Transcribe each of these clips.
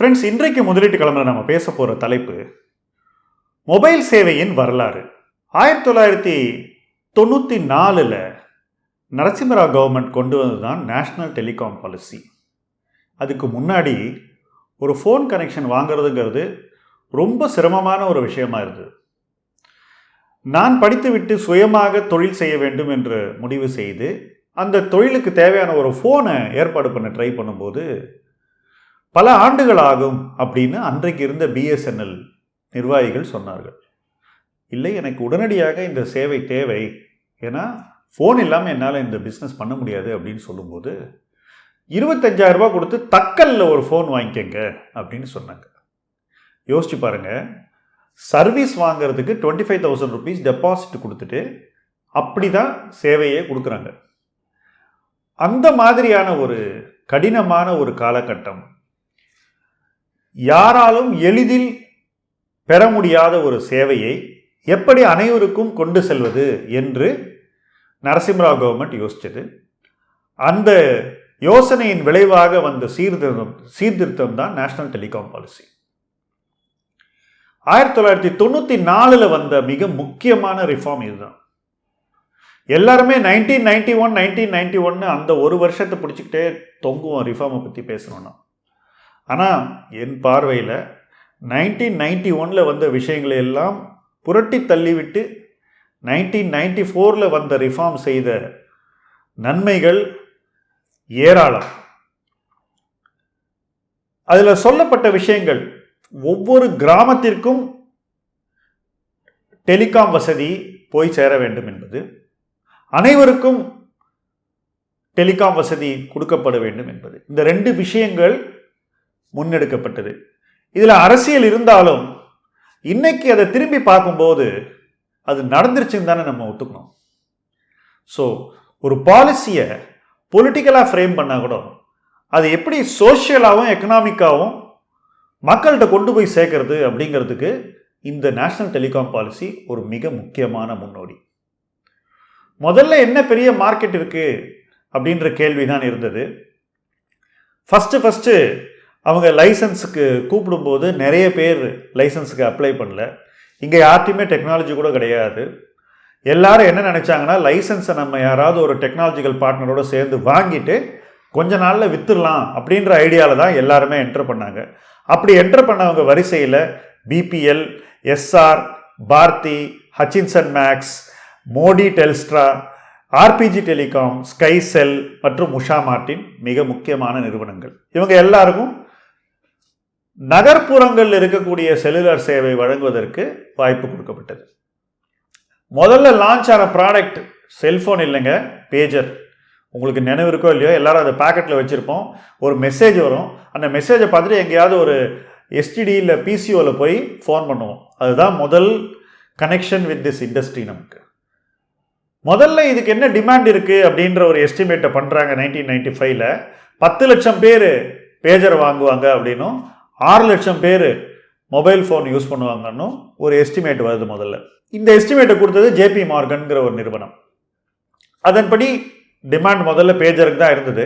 Friends இன்றைக்கு முதலீட்டு கிழமை நம்ம பேச போகிற தலைப்பு மொபைல் சேவையின் வரலாறு. ஆயிரத்தி தொள்ளாயிரத்தி தொண்ணூற்றி நாலில் நரசிம்மராவ் கவர்மெண்ட் கொண்டு வந்தது தான் நேஷ்னல் டெலிகாம் பாலிசி அதுக்கு முன்னாடி ஒரு ஃபோன் கனெக்ஷன் வாங்குறதுங்கிறது ரொம்ப சிரமமான ஒரு விஷயமா இருந்தது. நான் படித்துவிட்டு சுயமாக தொழில் செய்ய வேண்டும் என்று முடிவு செய்து அந்த தொழிலுக்கு தேவையான ஒரு ஃபோனை ஏற்பாடு பண்ண ட்ரை பண்ணும்போது பல ஆண்டுகள் ஆகும் அப்படின்னு அன்றைக்கு இருந்த பிஎஸ்என்எல் நிர்வாகிகள் சொன்னார்கள். இல்லை எனக்கு உடனடியாக இந்த சேவை தேவை. ஏன்னா ஃபோன் இல்லாமல் என்னால் இந்த பிஸ்னஸ் பண்ண முடியாது அப்படின்னு சொல்லும்போது இருபத்தஞ்சாயிரம் ரூபாய் கொடுத்து தக்கல்ல ஒரு ஃபோன் வாங்கிக்கங்க அப்படின்னு சொன்னாங்க. யோசிச்சு பாருங்க. சர்வீஸ் வாங்குறதுக்கு twenty five thousand rupees deposit கொடுத்துட்டு அப்படி தான் சேவையே கொடுக்குறாங்க. அந்த மாதிரியான ஒரு கடினமான ஒரு காலகட்டம் யாராலும் எளிதில் பெற முடியாத ஒரு சேவையை எப்படி அனைவருக்கும் கொண்டு செல்வது என்று நரசிம்மராவ் கவர்மெண்ட் யோசித்தது அந்த யோசனையின் விளைவாக வந்த சீர்திருத்தம் சீர்திருத்தம் தான் நேஷனல் டெலிகாம் பாலிசி ஆயிரத்தி தொள்ளாயிரத்தி தொண்ணூற்றி நாலில் வந்த மிக முக்கியமான ரிஃபார்ம் இதுதான். எல்லாருமே nineteen ninety one nineteen ninety ஒன்னு அந்த ஒரு வருஷத்தை பிடிச்சிக்கிட்டே தொங்குவோம் ரிஃபார்மை பற்றி பேசணும்னா. ஆனால் என் பார்வையில் நைன்டீன் நைன்டி ஒனில் வந்த விஷயங்களை எல்லாம் புரட்டி தள்ளிவிட்டு நைன்டீன் நைன்டி ஃபோரில் வந்த ரிஃபார்ம் செய்த நன்மைகள் ஏராளம். அதில் சொல்லப்பட்ட விஷயங்கள் ஒவ்வொரு கிராமத்திற்கும் டெலிகாம் வசதி போய் சேர வேண்டும் என்பது அனைவருக்கும் டெலிகாம் வசதி கொடுக்கப்பட வேண்டும் என்பது. இந்த ரெண்டு விஷயங்கள் முன்னெடுக்கப்பட்டது. இதில் அரசியல் இருந்தாலும் இன்னைக்கு அதை திரும்பி பார்க்கும்போது அது நடந்துருச்சுன்னு தானே நம்ம ஒத்துக்கணும். ஸோ ஒரு பாலிசியை பொலிட்டிக்கலாக ஃப்ரேம் பண்ணால் கூட அது எப்படி சோஷியலாகவும் எக்கனாமிக்காகவும் மக்கள்கிட்ட கொண்டு போய் சேர்க்கறது அப்படிங்கிறதுக்கு இந்த நேஷ்னல் டெலிகாம் பாலிசி ஒரு மிக முக்கியமான முன்னோடி. முதல்ல என்ன பெரிய மார்க்கெட் இருக்குது அப்படின்ற கேள்வி தான் இருந்தது. ஃபஸ்ட்டு ஃபஸ்ட்டு அவங்க லைசன்ஸுக்கு கூப்பிடும்போது நிறைய பேர் லைசன்ஸுக்கு அப்ளை பண்ணல. இங்கே யார்ட்டையுமே டெக்னாலஜி கூட கிடையாது. எல்லாரும் என்ன நினச்சாங்கன்னா லைசன்ஸை நம்ம யாராவது ஒரு டெக்னாலஜிக்கல் பார்ட்னரோட சேர்ந்து வாங்கிட்டு கொஞ்ச நாளில் விற்றுடலாம் அப்படின்ற ஐடியாவில் தான் எல்லாருமே என்டர் பண்ணாங்க. அப்படி என்டர் பண்ணவங்க வரிசையில் BPL Essar Bharti Hutchison Max Modi Telstra RPG telecom Skycell மற்றும் உஷா மார்டின் மிக முக்கியமான நிறுவனங்கள். இவங்க எல்லாருக்கும் நகர்ப்புறங்களில் இருக்கக்கூடிய செல்லுலார் சேவை வழங்குவதற்கு வாய்ப்பு கொடுக்கப்பட்டது. முதல்ல லான்ச் ஆன ப்ராடக்ட் செல்ஃபோன் இல்லைங்க பேஜர் உங்களுக்கு நினைவு இருக்கோ இல்லையோ எல்லாரும் அதை பேக்கெட்டில் வச்சுருப்போம். ஒரு மெசேஜ் வரும். அந்த மெசேஜை பார்த்துட்டு எங்கேயாவது ஒரு எஸ்டிடி இல்லை பிசிஓவில் போய் ஃபோன் பண்ணுவோம். அதுதான் முதல் கனெக்ஷன் வித் திஸ் இண்டஸ்ட்ரி நமக்கு. முதல்ல இதுக்கு என்ன டிமாண்ட் இருக்குது அப்படின்ற ஒரு எஸ்டிமேட்டை பண்ணுறாங்க நைன்டீன் நைன்டி ஃபைவ்ல பத்து லட்சம் பேர் பேஜர் வாங்குவாங்க அப்படின்னும் ஆறு லட்சம் பேர் மொபைல் ஃபோன் யூஸ் பண்ணுவாங்கன்னு ஒரு எஸ்டிமேட் வருது முதல்ல. இந்த எஸ்டிமேட்டை கொடுத்தது ஜேபி மார்கன்கிற ஒரு நிறுவனம். அதன்படி டிமாண்ட் முதல்ல பேஜருக்கு தான் இருந்தது.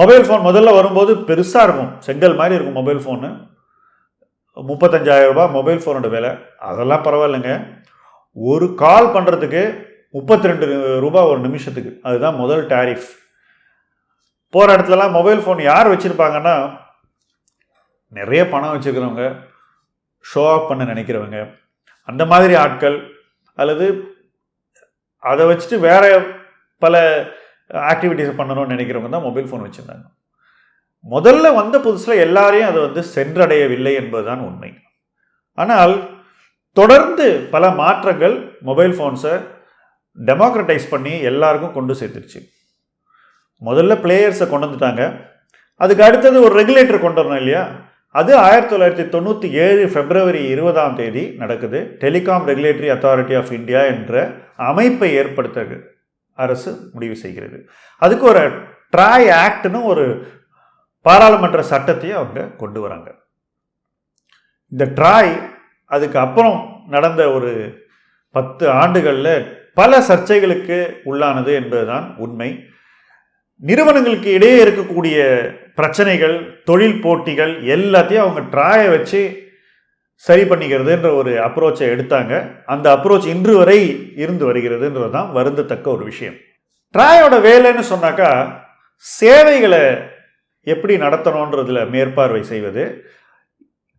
மொபைல் ஃபோன் முதல்ல வரும்போது பெருசாக இருக்கும். செங்கல் மாதிரி இருக்கும் மொபைல் ஃபோனு. முப்பத்தஞ்சாயிரம் ரூபாய் மொபைல் ஃபோனோட விலை. அதெல்லாம் பரவாயில்லைங்க. ஒரு கால் பண்ணுறதுக்கு முப்பத்தி ரெண்டு ரூபாய் ஒரு நிமிஷத்துக்கு. அதுதான் முதல் டேரிஃப். போகிற இடத்துலலாம் மொபைல் ஃபோன் யார் வச்சுருப்பாங்கன்னா நிறைய பணம் வச்சுருக்கிறவங்க ஷோ ஆஃப் பண்ண நினைக்கிறவங்க அந்த மாதிரி ஆட்கள் அல்லது அதை வச்சுட்டு வேற பல ஆக்டிவிட்டீஸ் பண்ணணும்னு நினைக்கிறவங்க தான் மொபைல் ஃபோன் வச்சுருந்தாங்க. முதல்ல வந்த புதுசில் எல்லாரையும் அதை வந்து சென்றடையவில்லை என்பதுதான் உண்மை. ஆனால் தொடர்ந்து பல மாற்றங்கள் மொபைல் ஃபோன்ஸை டெமோக்ரட்டைஸ் பண்ணி எல்லாருக்கும் கொண்டு சேர்த்துருச்சு. முதல்ல பிளேயர்ஸை கொண்டு வந்துட்டாங்க. அதுக்கு அடுத்தது ஒரு ரெகுலேட்டர் கொண்டு வரணும் இல்லையா? அது ஆயிரத்தி தொள்ளாயிரத்தி தொண்ணூற்றி ஏழு பிப்ரவரி இருபதாம் தேதி நடக்குது. Telecom regulatory authority of India என்ற அமைப்பை ஏற்படுத்த அரசு முடிவு செய்கிறது. அதுக்கு ஒரு ட்ராய் ஆக்ட்னு ஒரு பாராளுமன்ற சட்டத்தையும் அவங்க கொண்டு வராங்க. இந்த ட்ராய் அதுக்கு அப்புறம் நடந்த ஒரு பத்து ஆண்டுகளில் பல சர்ச்சைகளுக்கு உள்ளானது என்பதுதான் உண்மை. நிறுவனங்களுக்கு இடையே இருக்கக்கூடிய பிரச்சனைகள் தொழில் போட்டிகள் எல்லாத்தையும் அவங்க ட்ராயை வச்சு சரி பண்ணிக்கிறதுன்ற ஒரு அப்ரோச்சை எடுத்தாங்க. அந்த அப்ரோச் இன்று வரை இருந்து வருகிறதுன்றது தான் வருந்தத்தக்க ஒரு விஷயம். ட்ராயோட வேலைன்னு சொன்னாக்கா சேவைகளை எப்படி நடத்தணுன்றதுல மேற்பார்வை செய்வது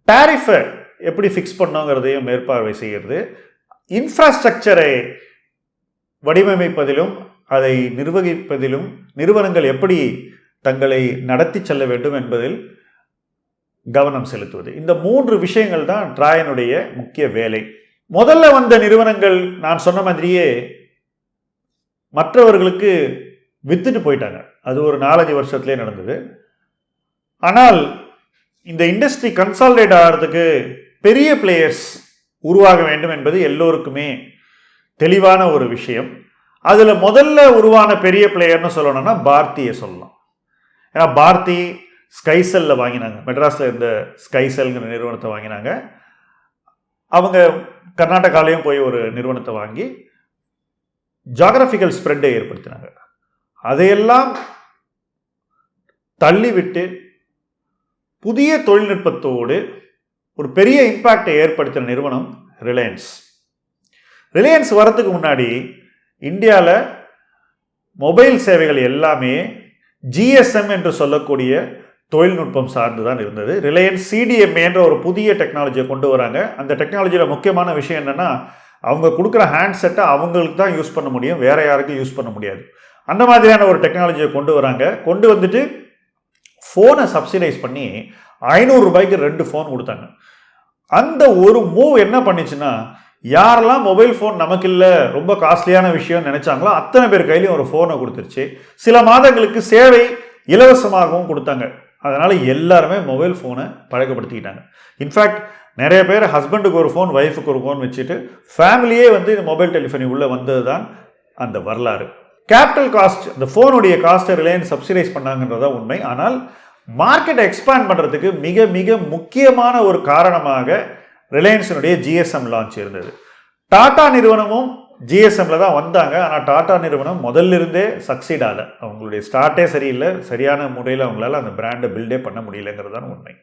டாரிஃபை எப்படி ஃபிக்ஸ் பண்ணுங்கிறதையும் மேற்பார்வை செய்கிறது இன்ஃப்ராஸ்ட்ரக்சரை வடிவமைப்பதிலும் அதை நிர்வகிப்பதிலும் நிறுவனங்கள் எப்படி தங்களை நடத்தி செல்ல வேண்டும் என்பதில் கவனம் செலுத்துவது. இந்த மூன்று விஷயங்கள் தான் ட்ராயனுடைய முக்கிய வேலை. முதல்ல வந்த நிறுவனங்கள் நான் சொன்ன மாதிரியே மற்றவர்களுக்கு வித்துட்டு போயிட்டாங்க. அது ஒரு நாலஞ்சு வருஷத்துலேயே நடந்தது. ஆனால் இந்த இண்டஸ்ட்ரி கன்சால்டேட் ஆகிறதுக்கு பெரிய பிளேயர்ஸ் உருவாக வேண்டும் என்பது எல்லோருக்குமே தெளிவான ஒரு விஷயம். அதில் முதல்ல உருவான பெரிய பிளேயர்னு சொல்லணும்னா பார்த்தியை சொல்லலாம். ஏன்னா பார்த்தி ஸ்கைசெல்ல வாங்கினாங்க. மெட்ராஸில் இருந்த ஸ்கைசெல்ங்கிற நிறுவனத்தை வாங்கினாங்க. அவங்க கர்நாடகாலையும் போய் ஒரு நிறுவனத்தை வாங்கி ஜாகிரபிக்கல் ஸ்ப்ரெட்டை ஏற்படுத்தினாங்க. அதையெல்லாம் தள்ளிவிட்டு புதிய தொழில்நுட்பத்தோடு ஒரு பெரிய இம்பேக்டை ஏற்படுத்தின நிறுவனம் ரிலையன்ஸ் ரிலையன்ஸ் வரத்துக்கு முன்னாடி இந்தியாவில் மொபைல் சேவைகள் எல்லாமே ஜிஎஸ்எம் என்று சொல்லக்கூடிய தொழில்நுட்பம் சார்ந்து தான் இருந்தது ரிலையன்ஸ் சிடிஎம்ஏ என்ற ஒரு புதிய டெக்னாலஜியை கொண்டு வராங்க. அந்த டெக்னாலஜியில் முக்கியமான விஷயம் என்னென்னா அவங்க கொடுக்குற ஹேண்ட்செட்டை அவங்களுக்கு தான் யூஸ் பண்ண முடியும். வேறு யாருக்கும் யூஸ் பண்ண முடியாது. அந்த மாதிரியான ஒரு டெக்னாலஜியை கொண்டு வராங்க. கொண்டு வந்துட்டு ஃபோனை சப்சிடைஸ் பண்ணி ஐநூறு ரூபாய்க்கு ரெண்டு ஃபோன் கொடுத்தாங்க. அந்த ஒரு மூவ் என்ன பண்ணிச்சுன்னா யாரெல்லாம் மொபைல் ஃபோன் நமக்கு இல்லை ரொம்ப காஸ்ட்லியான விஷயம் நினச்சாங்களோ அத்தனை பேர் கையிலையும் ஒரு ஃபோனை கொடுத்துருச்சு. சில மாதங்களுக்கு சேவை இலவசமாகவும் கொடுத்தாங்க. அதனால் எல்லாருமே மொபைல் ஃபோனை பழக்கப்படுத்திக்கிட்டாங்க. இன்ஃபேக்ட் நிறைய பேர் ஹஸ்பண்டுக்கு ஒரு ஃபோன் ஒய்ஃபுக்கு ஒரு ஃபோன் வச்சுட்டு ஃபேமிலியே வந்து இந்த மொபைல் டெலிஃபோனி உள்ளே வந்தது தான் அந்த வரலாறு. கேபிட்டல் காஸ்ட் இந்த ஃபோனுடைய காஸ்ட்டை ரிலையன்ஸ் சப்சிடைஸ் பண்ணாங்கன்றதா உண்மை. ஆனால் மார்க்கெட்டை எக்ஸ்பேண்ட் பண்ணுறதுக்கு மிக மிக முக்கியமான ஒரு காரணமாக ரிலையன்ஸினுடைய ஜிஎஸ்எம் லான்ச் இருந்தது. டாடா நிறுவனமும் ஜிஎஸ்எம்ல தான் வந்தாங்க. ஆனால் டாடா நிறுவனம் முதல்ல இருந்தே சக்சீட் ஆகலை. அவங்களுடைய ஸ்டார்ட்டே சரியில்லை. சரியான முறையில் அவங்களால அந்த பிராண்டை பில்டே பண்ண முடியலங்கிறது தான் உண்மை.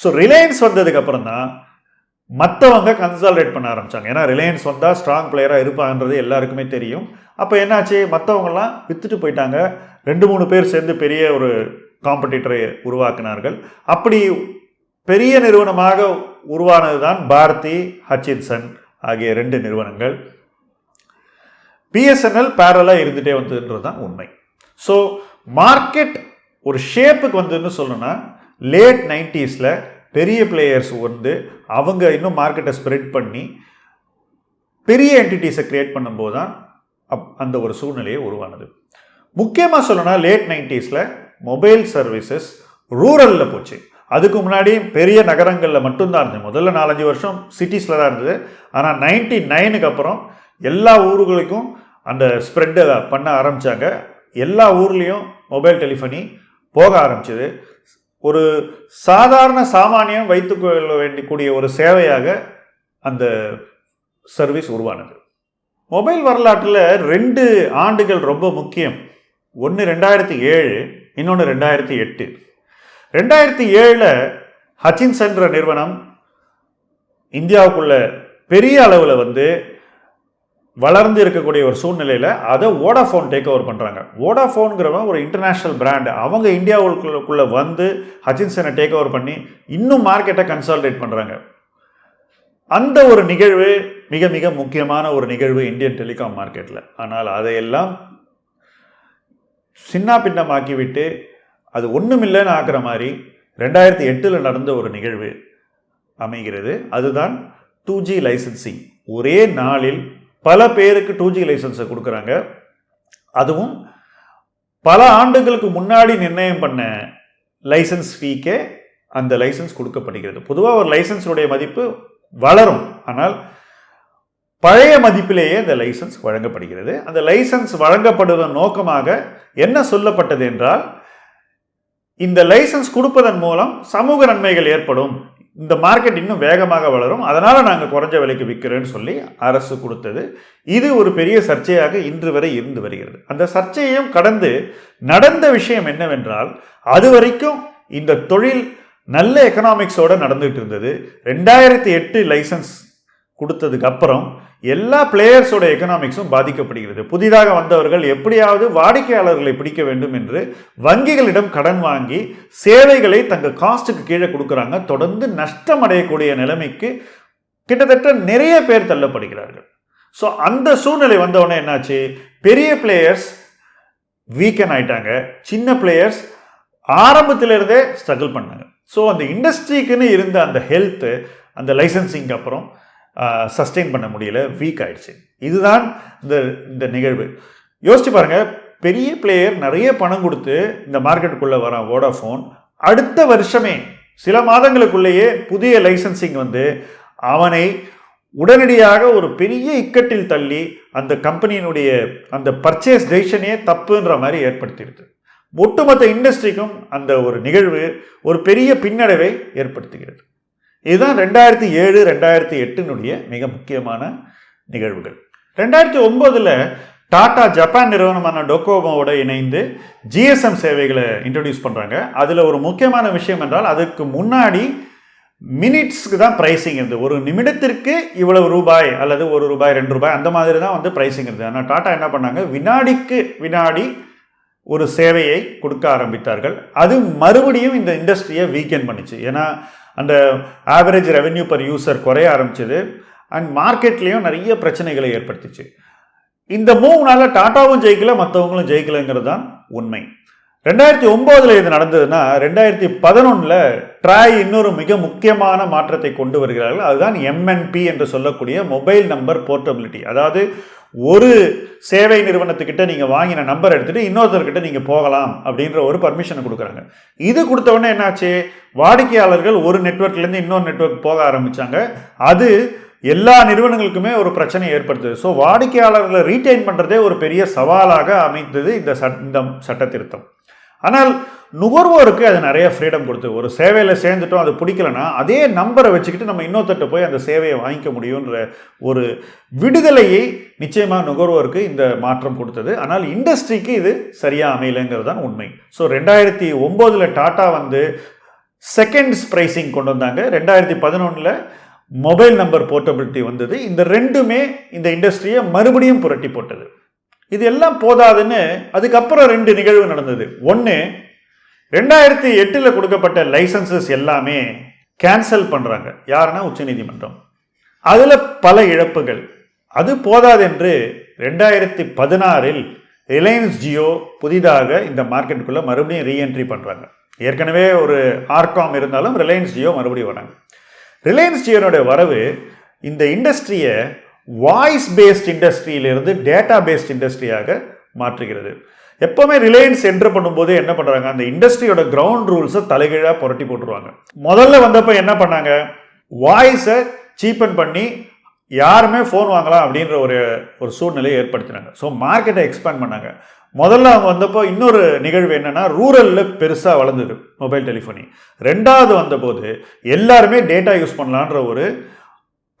ஸோ ரிலையன்ஸ் வந்ததுக்கப்புறம் தான் மற்றவங்க கன்சால்டேட் பண்ண ஆரம்பித்தாங்க ஏன்னா ரிலையன்ஸ் வந்தால் ஸ்ட்ராங் பிளேயராக இருப்பாங்கன்றது எல்லாருக்குமே தெரியும். அப்போ என்னாச்சு? மற்றவங்கலாம் விற்றுட்டு போயிட்டாங்க. ரெண்டு மூணு பேர் சேர்ந்து பெரிய ஒரு காம்படிட்டரை உருவாக்கினார்கள். அப்படி பெரிய நிறுவனமாக உருவானது தான் பாரதி ஹச்சின்சன் ஆகிய ரெண்டு நிறுவனங்கள். பிஎஸ்என்எல் பேரலாக இருந்துகிட்டே வந்ததுன்றது தான் உண்மை. ஸோ மார்க்கெட் ஒரு ஷேப்புக்கு வந்ததுன்னு சொல்லணும்னா லேட் நைன்டிஸில் பெரிய பிளேயர்ஸ் வந்து அவங்க இன்னும் மார்க்கெட்டை ஸ்ப்ரெட் பண்ணி பெரிய என்டிட்டிஸை க்ரியேட் பண்ணும்போது தான் அப் அந்த ஒரு சூழ்நிலையை உருவானது. முக்கியமாக சொல்லணும்னா லேட் நைன்டிஸில் மொபைல் சர்வீசஸ் ரூரலில் போச்சு. அதுக்கு முன்னாடி பெரிய நகரங்களில் மட்டும்தான் இருந்தது. முதல்ல நாலஞ்சு வருஷம் சிட்டிஸில் தான் இருந்தது. ஆனால் நைன்டி நைனுக்கு அப்புறம் எல்லா ஊர்களுக்கும் அந்த ஸ்ப்ரெட்டை பண்ண ஆரம்பித்தாங்க எல்லா ஊர்லேயும் மொபைல் டெலிஃபனி போக ஆரம்பிச்சது. ஒரு சாதாரண சாமானியம் வைத்துக்கொள்ள வேண்டிக்கூடிய ஒரு சேவையாக அந்த சர்வீஸ் உருவானது. மொபைல் வரலாற்றில் ரெண்டு ஆண்டுகள் ரொம்ப முக்கியம். ஒன்று ரெண்டாயிரத்தி ஏழு இன்னொன்று ரெண்டாயிரத்தி எட்டு. ரெண்டாயிரத்தி ஏழில் ஹச்சின்சன்ற நிறுவனம் இந்தியாவுக்குள்ள பெரிய அளவில் வந்து வளர்ந்து இருக்கக்கூடிய ஒரு சூழ்நிலையில் அதை ஓடாஃபோன் டேக் ஓவர் பண்ணுறாங்க ஓடாஃபோனுங்கிறவன் ஒரு இன்டர்நேஷ்னல் பிராண்டு அவங்க இந்தியாவுக்குள்ளே வந்து ஹச்சின்சனை டேக் ஓவர் பண்ணி இன்னும் மார்க்கெட்டை கன்சால்டேட் பண்ணுறாங்க அந்த ஒரு நிகழ்வு மிக மிக முக்கியமான ஒரு நிகழ்வு இந்தியன் டெலிகாம் மார்க்கெட்டில் ஆனால் அதையெல்லாம் சின்ன பின்னமாக்கிவிட்டு அது ஒன்றுமில்லைன்னு ஆக்குற மாதிரி ரெண்டாயிரத்தி எட்டில் நடந்த ஒரு நிகழ்வு அமைகிறது. அதுதான் டூ ஜி லைசன்சிங் ஒரே நாளில் பல பேருக்கு டூ ஜி லைசன்ஸை கொடுக்குறாங்க. அதுவும் பல ஆண்டுகளுக்கு முன்னாடி நிர்ணயம் பண்ண லைசன்ஸ் ஃபீக்கே அந்த லைசன்ஸ் கொடுக்கப்படுகிறது. பொதுவாக ஒரு லைசன்ஸுடைய மதிப்பு வளரும். ஆனால் பழைய மதிப்பிலேயே அந்த லைசன்ஸ் வழங்கப்படுகிறது. அந்த லைசன்ஸ் வழங்கப்படுவதன் நோக்கமாக என்ன சொல்லப்பட்டது என்றால் இந்த லைசன்ஸ் கொடுப்பதன் மூலம் சமூக நன்மைகள் ஏற்படும். இந்த மார்க்கெட் இன்னும் வேகமாக வளரும். அதனால் நாங்கள் குறைஞ்ச விலைக்கு விற்கிறேன்னு சொல்லி அரசு கொடுத்தது. இது ஒரு பெரிய சர்ச்சையாக இன்று வரை இருந்து வருகிறது. அந்த சர்ச்சையையும் கடந்து நடந்த விஷயம் என்னவென்றால் அது வரைக்கும் இந்த தொழில் நல்ல எக்கனாமிக்ஸோடு நடந்துகிட்டு இருந்தது. ரெண்டாயிரத்தி எட்டு லைசன்ஸ் கொடுத்ததுக்கு அப்புறம் எல்லா பிளேயர்ஸோட எக்கனாமிக்ஸும் பாதிக்கப்படுகிறது. புதிதாக வந்தவர்கள் எப்படியாவது வாடிக்கையாளர்களை பிடிக்க வேண்டும் என்று வங்கிகளிடம் கடன் வாங்கி சேவைகளை தங்கள் காஸ்ட்டுக்கு கீழே கொடுக்குறாங்க. தொடர்ந்து நஷ்டம் அடையக்கூடிய நிலைமைக்கு கிட்டத்தட்ட நிறைய பேர் தள்ளப்படுகிறார்கள். ஸோ அந்த சூழ்நிலை வந்தவுடனே என்னாச்சு? பெரிய பிளேயர்ஸ் வீக்கன் ஆயிட்டாங்க. சின்ன பிளேயர்ஸ் ஆரம்பத்திலிருந்தே ஸ்ட்ரகிள் பண்ணாங்க. ஸோ அந்த இண்டஸ்ட்ரிக்குன்னு இருந்த அந்த ஹெல்த்து அந்த லைசன்சிங் அப்புறம் சஸ்டெயின் பண்ண முடியல வீக் ஆயிடுச்சு. இதுதான் இந்த இந்த நிகழ்வு. யோசிச்சு பாருங்க பெரிய பிளேயர் நிறைய பணம் கொடுத்து இந்த மார்க்கெட்டுக்குள்ளே வரான் வோடாஃபோன் அடுத்த வருஷமே சில மாதங்களுக்குள்ளேயே புதிய லைசன்சிங் வந்து அவனை உடனடியாக ஒரு பெரிய இக்கட்டில் தள்ளி அந்த கம்பெனியினுடைய அந்த பர்ச்சேஸ் டெசிஷனே தப்புன்ற மாதிரி ஏற்படுத்திடுது. ஒட்டுமொத்த இண்டஸ்ட்ரிக்கும் அந்த ஒரு நிகழ்வு ஒரு பெரிய பின்னடைவை ஏற்படுத்துகிறது. இதுதான் ரெண்டாயிரத்தி ஏழு ரெண்டாயிரத்தி எட்டினுடைய மிக முக்கியமான நிகழ்வுகள். ரெண்டாயிரத்தி ஒம்போதில் டாடா ஜப்பான் நிறுவனமான டொக்கோமோட இணைந்து ஜிஎஸ்எம் சேவைகளை இன்ட்ரடியூஸ் பண்ணுறாங்க அதில் ஒரு முக்கியமான விஷயம் என்றால் அதுக்கு முன்னாடி மினிட்ஸ்க்கு தான் ப்ரைஸிங் இருந்தது. ஒரு நிமிடத்திற்கு இவ்வளவு ரூபாய் அல்லது ஒரு ரூபாய் ரெண்டு ரூபாய் அந்த மாதிரி தான் வந்து ப்ரைஸிங் இருந்தது. ஆனால் டாட்டா என்ன பண்ணாங்க? வினாடிக்கு வினாடி ஒரு சேவையை கொடுக்க ஆரம்பித்தார்கள். அது மறுபடியும் இந்த இண்டஸ்ட்ரியை வீக்கெண்ட் பண்ணிச்சு. ஏன்னா அந்த ஆவரேஜ் ரெவென்யூ பர் யூசர் குறைய ஆரம்பிச்சது. அண்ட் மார்க்கெட்லேயும் நிறைய பிரச்சனைகளை ஏற்படுத்திச்சு. இந்த மூவ்னால டாட்டாவும் ஜெயிக்கல மற்றவங்களும் ஜெயிக்கலைங்கிறது தான் உண்மை. ரெண்டாயிரத்தி ஒம்போதில் இது நடந்ததுன்னா ரெண்டாயிரத்தி பதினொன்றில் ட்ராய் இன்னொரு மிக முக்கியமான மாற்றத்தை கொண்டு வருகிறார்கள். அதுதான் எம்என்பி என்று சொல்லக்கூடிய மொபைல் நம்பர் போர்ட்டபிலிட்டி. அதாவது ஒரு சேவை நிறுவனத்துக்கிட்ட நீங்கள் வாங்கின நம்பர் எடுத்துகிட்டு இன்னொருத்தர்கிட்ட நீங்கள் போகலாம் அப்படின்ற ஒரு பர்மிஷனை கொடுக்குறாங்க. இது கொடுத்தவொடனே என்னாச்சு? வாடிக்கையாளர்கள் ஒரு நெட்ஒர்க்லேருந்து இன்னொரு நெட்ஒர்க் போக ஆரம்பித்தாங்க அது எல்லா நிறுவனங்களுக்குமே ஒரு பிரச்சனையை ஏற்படுத்துது. ஸோ வாடிக்கையாளர்களை ரீட்டைன் பண்ணுறதே ஒரு பெரிய சவாலாக அமைந்தது இந்த சட் இந்த சட்ட திருத்தம் ஆனால் நுகர்வோருக்கு அது நிறைய ஃப்ரீடம் கொடுத்து ஒரு சேவையில் சேர்ந்துட்டோம் அது பிடிக்கலனா அதே நம்பரை வச்சுக்கிட்டு நம்ம இன்னொருத்தட்ட போய் அந்த சேவையை வாங்கிக்க முடியுன்ற ஒரு விடுதலையை நிச்சயமாக நுகர்வோருக்கு இந்த மாற்றம் கொடுத்தது. ஆனால் இண்டஸ்ட்ரிக்கு இது சரியாக அமையலைங்கிறது தான் உண்மை. ஸோ ரெண்டாயிரத்தி ஒம்போதில் டாட்டா வந்து செகண்ட்ஸ் ப்ரைஸிங் கொண்டு வந்தாங்க. ரெண்டாயிரத்தி பதினொன்றில் மொபைல் நம்பர் போர்ட்டபிலிட்டி வந்தது. இந்த ரெண்டுமே இந்த இண்டஸ்ட்ரியை மறுபடியும் புரட்டி போட்டது. இது எல்லாம் போதாதுன்னு அதுக்கப்புறம் ரெண்டு நிகழ்வு நடந்தது. ஒன்று ரெண்டாயிரத்தி எட்டில் கொடுக்கப்பட்ட லைசன்சஸ் எல்லாமே கேன்சல் பண்ணுறாங்க யாருன்னா உச்சநீதிமன்றம். அதில் பல இழப்புகள். அது போதாதென்று ரெண்டாயிரத்தி பதினாறில் ரிலையன்ஸ் ஜியோ புதிதாக இந்த மார்க்கெட்டுக்குள்ளே மறுபடியும் ரீஎன்ட்ரி பண்ணுறாங்க ஏற்கனவே ஒரு ஆர்காம் இருந்தாலும் ரிலையன்ஸ் ஜியோ மறுபடியும் வராங்க. ரிலையன்ஸ் ஜியோனுடைய வரவு இந்த இண்டஸ்ட்ரியை வாய்ஸ் பேஸ்ட் இண்டஸ்ட்ரியிலிருந்து டேட்டா பேஸ்ட் இண்டஸ்ட்ரியாக மாற்றுகிறது. எப்போவுமே ரிலையன்ஸ் என்டர் பண்ணும்போது என்ன பண்ணுறாங்க அந்த இண்டஸ்ட்ரியோட கிரவுண்ட் ரூல்ஸை தலைகீழாக புரட்டி போட்டுருவாங்க. முதல்ல வந்தப்போ என்ன பண்ணாங்க? வாய்ஸை சீப்பன் பண்ணி யாருமே ஃபோன் வாங்கலாம் அப்படின்ற ஒரு ஒரு சூழ்நிலையை ஏற்படுத்தினாங்க. ஸோ மார்க்கெட்டை எக்ஸ்பேண்ட் பண்ணாங்க. முதல்ல அவங்க வந்தப்போ இன்னொரு நிகழ்வு என்னென்னா ரூரலில் பெருசாக வளர்ந்தது மொபைல் டெலிஃபோனி ரெண்டாவது வந்தபோது எல்லாருமே டேட்டா யூஸ் பண்ணலான்ற ஒரு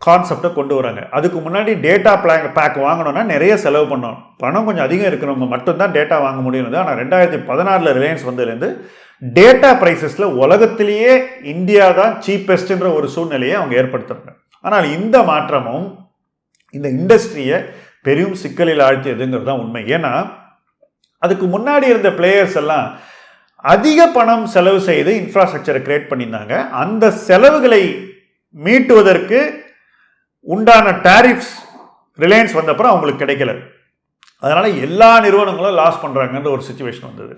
கான்செப்டை கொண்டு வராங்க. அதுக்கு முன்னாடி டேட்டா பிளாக் பேக் வாங்கணும்னா நிறைய செலவு பண்ணோம் பணம் கொஞ்சம் அதிகம் இருக்கிறவங்க மட்டும்தான் டேட்டா வாங்க முடியுது ஆனால் ரெண்டாயிரத்தி பதினாறில் ரிலையன்ஸ் வந்ததுலேருந்து டேட்டா ப்ரைஸஸில் உலகத்திலேயே இந்தியா தான் சீப்பெஸ்ட்ன்ற ஒரு சூழ்நிலையை அவங்க ஏற்படுத்துறாங்க. ஆனால் இந்த மாற்றமும் இந்த இண்டஸ்ட்ரியை பெரும் சிக்கலில் ஆழ்த்தியதுங்கிறது தான் உண்மை. ஏன்னா அதுக்கு முன்னாடி இருந்த பிளேயர்ஸ் எல்லாம் அதிக பணம் செலவு செய்து இன்ஃப்ராஸ்ட்ரக்சரை கிரியேட் பண்ணியிருந்தாங்க. அந்த செலவுகளை மீட்டுவதற்கு உண்டான டேரிஃப்ஸ் ரிலையன்ஸ் வந்தப்பறம் அவங்களுக்கு கிடைக்கல. அதனால் எல்லா நிறுவனங்களும் லாஸ் பண்ணுறாங்கன்ற ஒரு சுச்சுவேஷன் வந்தது.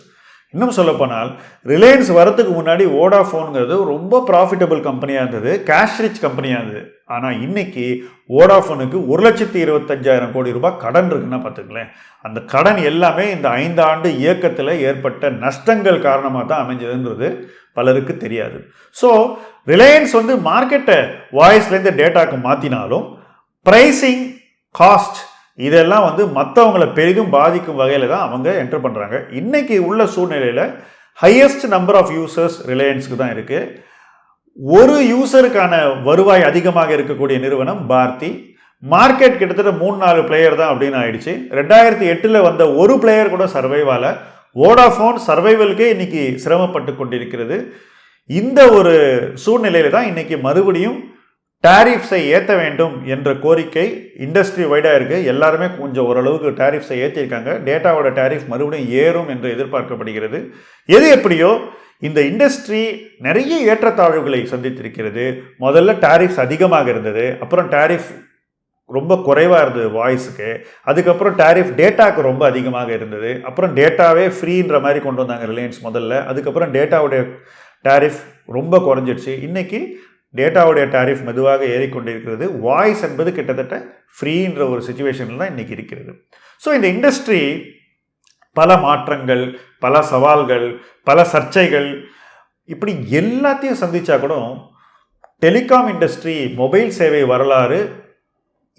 இன்னும் சொல்லப்போனால் ரிலையன்ஸ் வரத்துக்கு முன்னாடி ஓடாஃபோனுங்கிறது ரொம்ப ப்ராஃபிட்டபிள் கம்பெனியாக இருந்தது கேஷ் ரிச் கம்பெனியாக இருந்தது. ஆனால் இன்னைக்கு ஓடாஃபோனுக்கு ஒரு லட்சத்தி இருபத்தஞ்சாயிரம் கோடி ரூபாய் கடன் இருக்குன்னா பார்த்துங்களேன் அந்த கடன் எல்லாமே இந்த ஐந்து ஆண்டு இயக்கத்தில் ஏற்பட்ட நஷ்டங்கள் காரணமாக தான் அமைஞ்சதுன்றது பலருக்கு தெரியாது. ஸோ ரிலையன்ஸ் வந்து மார்க்கெட்டை வாய்ஸ்லேருந்து டேட்டாக்கு மாற்றினாலும் ப்ரைஸிங் காஸ்ட் இதெல்லாம் வந்து மற்றவங்களை பெரிதும் பாதிக்கும் வகையில் தான் அவங்க என்டர் பண்ணுறாங்க இன்றைக்கி உள்ள சூழ்நிலையில் ஹையஸ்ட் நம்பர் ஆஃப் யூசர்ஸ் ரிலையன்ஸுக்கு தான் இருக்குது ஒரு யூசருக்கான வருவாய் அதிகமாக இருக்கக்கூடிய நிறுவனம் பார்த்தி மார்க்கெட் கிட்டத்தட்ட மூணு நாலு பிளேயர் தான் அப்படின்னு ஆயிடுச்சு. ரெண்டாயிரத்தி எட்டில் வந்த ஒரு பிளேயர் கூட சர்வைவால வோடாஃபோன் சர்வைவலுக்கே இன்னைக்கு சிரமப்பட்டு கொண்டிருக்கிறது. இந்த ஒரு சூழ்நிலையில தான் இன்னைக்கு மறுபடியும் டாரிஃப்ஸை ஏற்ற வேண்டும் என்ற கோரிக்கை இண்டஸ்ட்ரி வைடாக இருக்குது எல்லாருமே கொஞ்சம் ஓரளவுக்கு டாரிஃப்ஸை ஏற்றிருக்காங்க டேட்டாவோட டேரிஃப் மறுபடியும் ஏறும் என்று எதிர்பார்க்கப்படுகிறது. எது எப்படியோ இந்த இண்டஸ்ட்ரி நிறைய ஏற்றத்தாழ்வுகளை சந்தித்திருக்கிறது. முதல்ல டாரிஃப்ஸ் அதிகமாக இருந்தது. அப்புறம் டாரிஃப் ரொம்ப குறைவாக இருந்தது வாய்ஸுக்கு அதுக்கப்புறம் டாரிஃப் டேட்டாவுக்கு ரொம்ப அதிகமாக இருந்தது. அப்புறம் டேட்டாவே ஃப்ரீன்ற மாதிரி கொண்டு வந்தாங்க ரிலையன்ஸ் முதல்ல. அதுக்கப்புறம் டேட்டாவுடைய டாரிஃப் ரொம்ப குறைஞ்சிடுச்சு. இன்றைக்கி டேட்டாவுடைய டேரிஃப் மெதுவாக ஏறிக்கொண்டிருக்கிறது. வாய்ஸ் என்பது கிட்டத்தட்ட ஃப்ரீன்ற ஒரு சுச்சுவேஷனில் தான் இன்றைக்கி இருக்கிறது. ஸோ இந்த இண்டஸ்ட்ரி பல மாற்றங்கள் பல சவால்கள் பல சர்ச்சைகள் இப்படி எல்லாத்தையும் சந்தித்தா கூட டெலிகாம் இண்டஸ்ட்ரி மொபைல் சேவை வரலாறு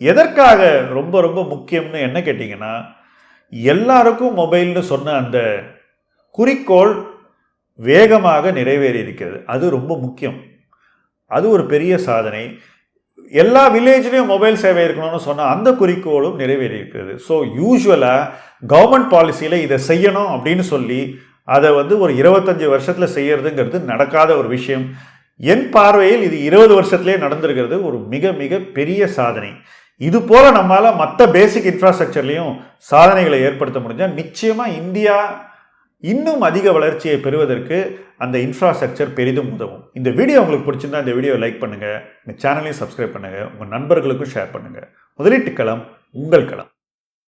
எதற்காக ரொம்ப ரொம்ப முக்கியம்னு என்ன கேட்டிங்கன்னா எல்லாருக்கும் மொபைல்னு சொன்ன அந்த குறிக்கோள் வேகமாக நிறைவேறி இருக்கிறது அது ரொம்ப முக்கியம். அது ஒரு பெரிய சாதனை. எல்லா வில்லேஜ்லேயும் மொபைல் சேவை இருக்கணும்னு சொன்னால் அந்த குறிக்கோளும் நிறைவேறி இருக்கிறது ஸோ யூஸ்வலாக கவர்மெண்ட் பாலிசியில் இதை செய்யணும் அப்படின்னு சொல்லி அதை வந்து ஒரு இருபத்தஞ்சி வருஷத்தில் செய்யறதுங்கிறது நடக்காத ஒரு விஷயம். என் பார்வையில் இது இருபது வருஷத்துலேயே நடந்திருக்கிறது ஒரு மிக மிக பெரிய சாதனை. இது போல் நம்மளால் மற்ற பேசிக் இன்ஃப்ராஸ்ட்ரக்சர்லேயும் சாதனைகளை ஏற்படுத்த முடிஞ்சால் நிச்சயமாக இந்தியா இன்னும் அதிக வளர்ச்சியை பெறுவதற்கு அந்த இன்ஃப்ராஸ்ட்ரக்சர் பெரிதும் உதவும். இந்த வீடியோ உங்களுக்கு பிடிச்சிருந்தா இந்த வீடியோ லைக் பண்ணுங்கள் இந்த சேனலையும் சப்ஸ்கிரைப் பண்ணுங்கள் உங்கள் நண்பர்களுக்கும் ஷேர் பண்ணுங்கள் முதலீட்டு களம் உங்கள் களம்.